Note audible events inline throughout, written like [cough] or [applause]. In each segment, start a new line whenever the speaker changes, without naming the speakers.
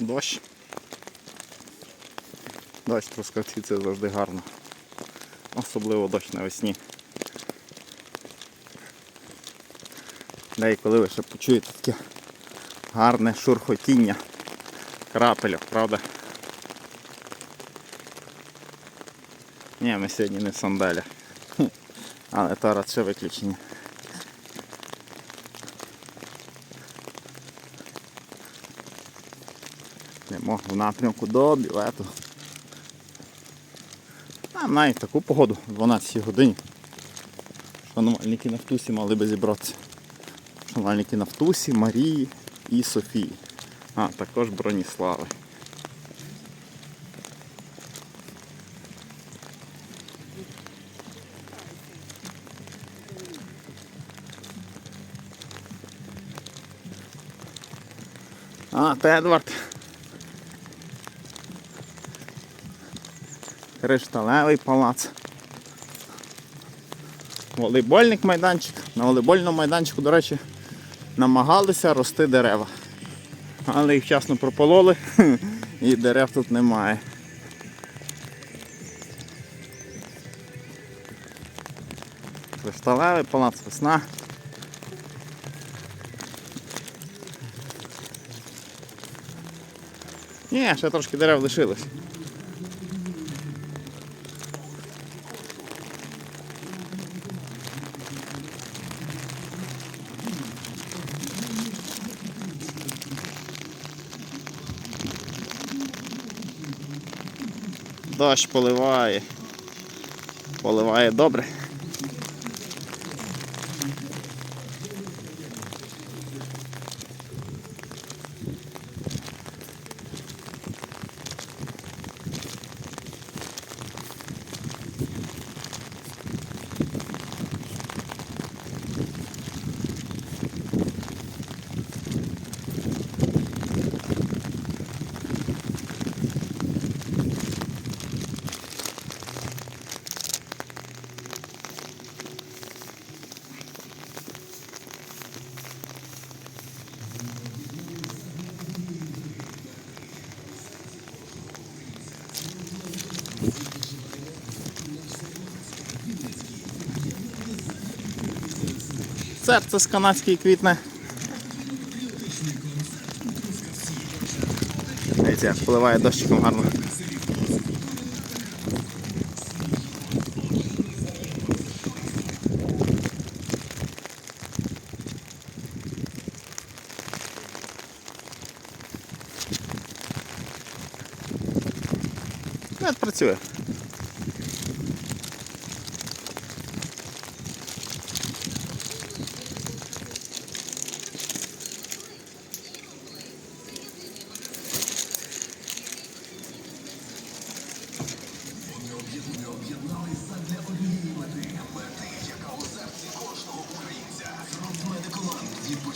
Дощ. Дощ трускавці це завжди гарно. Особливо дощ навесні. Де і коли ви ще почуєте таке гарне шурхотіння крапельок, правда? Ні, ми сьогодні не в сандалях. Але то ще виключення. Йдемо в напрямку до білету. Там навіть таку погоду в 12 годині. Шанувальники Нафтусі мали би зібратися. Шанувальники Нафтусі, Марії і Софії. А, також Броніслави. А, це Едвард. Кришталевий палац. Волейбольник майданчик. На волейбольному майданчику, до речі, намагалися рости дерева. Але їх вчасно пропололи [laughs] і дерев тут немає. Кришталевий палац весна. Ні, ще трошки дерев лишилось. Дощ поливає. Поливає добре. Серце з канадської квітне. Дивіться, поливає дощиком гарно.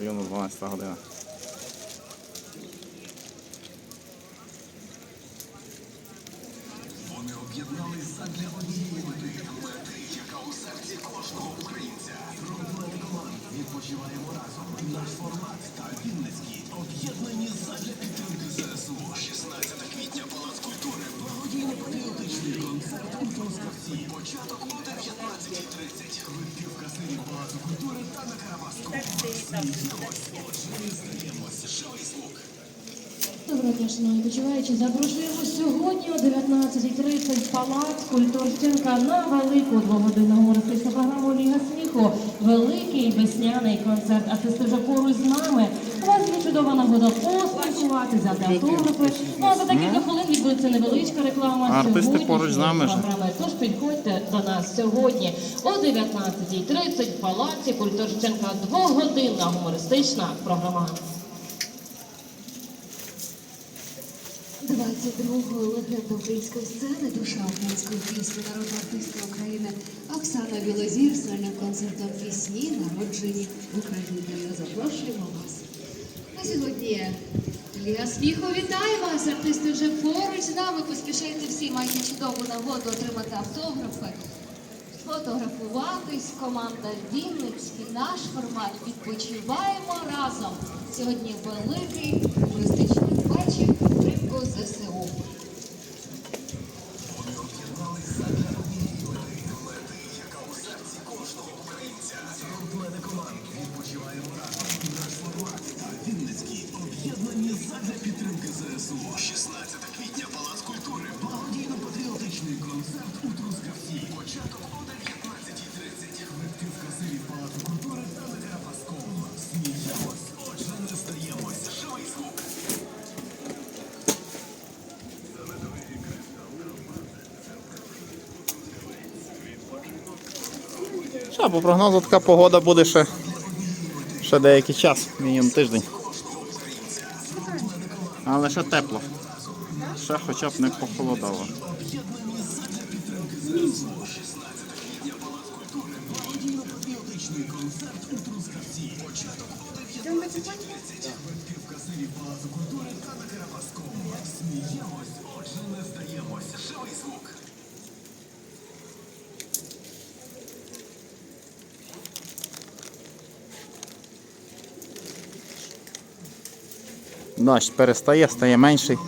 рівно 12 година.
Вони об'єднались задля однієї мети, мети, яка у серці кожного українця. Фронтмен команд відпочиваємо разом. Наш формат та Вінницький об'єднані задля підтримки ЗСУ. 16 квітня Палац культури. Благодійний патріотичний концерт у Трускавці. Початок о 19.30. Квитки в касирі Палацу культури та на Карабаску. Сміємось, отже, здаємось. Живий звук.
Доброго дня, шановні почуваючі. Запрошуємо сьогодні о 19.30 в Палац Культурщинка на велику двогодинну гумористичну програму Ліга сміху. Великий весняний концерт. Артисти вже поруч з нами. У вас є чудова нагода поспілкувати, взяти автографи. Ну а за декілька хвилин відбудеться невеличка реклама.
Артисти поруч з нами
програми. Тож підходьте до нас сьогодні о 19.30 в Палаці Культурщинка. Двогодинна гумористична програма.
22-ї легенда української сцени, душа української пісні, народна артистка України Оксана Білозір сольним концертом пісні, народжені в Україні. Запрошуємо вас. А сьогодні Ліга сміху вітає вас! Артисти вже поруч з нами. Поспішайте всі, маєте чудову нагоду отримати автографи. Фотографуватись, команда Вінницький, наш формат відпочиваємо разом. Сьогодні великий туристичний вечір підтримку ЗСУ.
Вінницький
Що, по прогнозу така погода буде ще, ще деякий час, мінімум тиждень. Але ще тепло. Ще хоча б не похолодало.
О 19.30. В касирі Палацу культури та на Карапаскому. Сміємось, отже не здаємось. Живий
перестає, стає менший.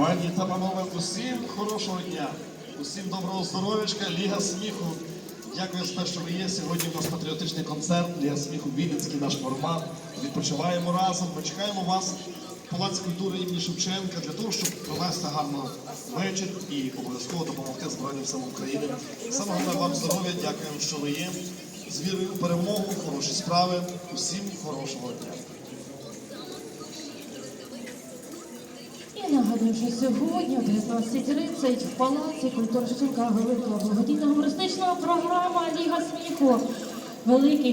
Пані та панове, усім хорошого дня, усім доброго здоров'ячка, Ліга сміху. Дякую за те, що ви є. Сьогодні у нас патріотичний концерт, Ліга сміху Вінницький, наш формат. Відпочиваємо разом. Ми чекаємо вас в Палаці культури імені Шевченка для того, щоб провести гарно вечір і обов'язково допомогти Збройним силам України. Саме головне вам здоров'я, дякуємо, що ви є. З вірою в перемогу, хороші справи. Усім хорошого дня.
І нагадую, що сьогодні о 19.30 в Палаці культури Шевченка великого благодійного гумористичного програма Ліга сміху. Великий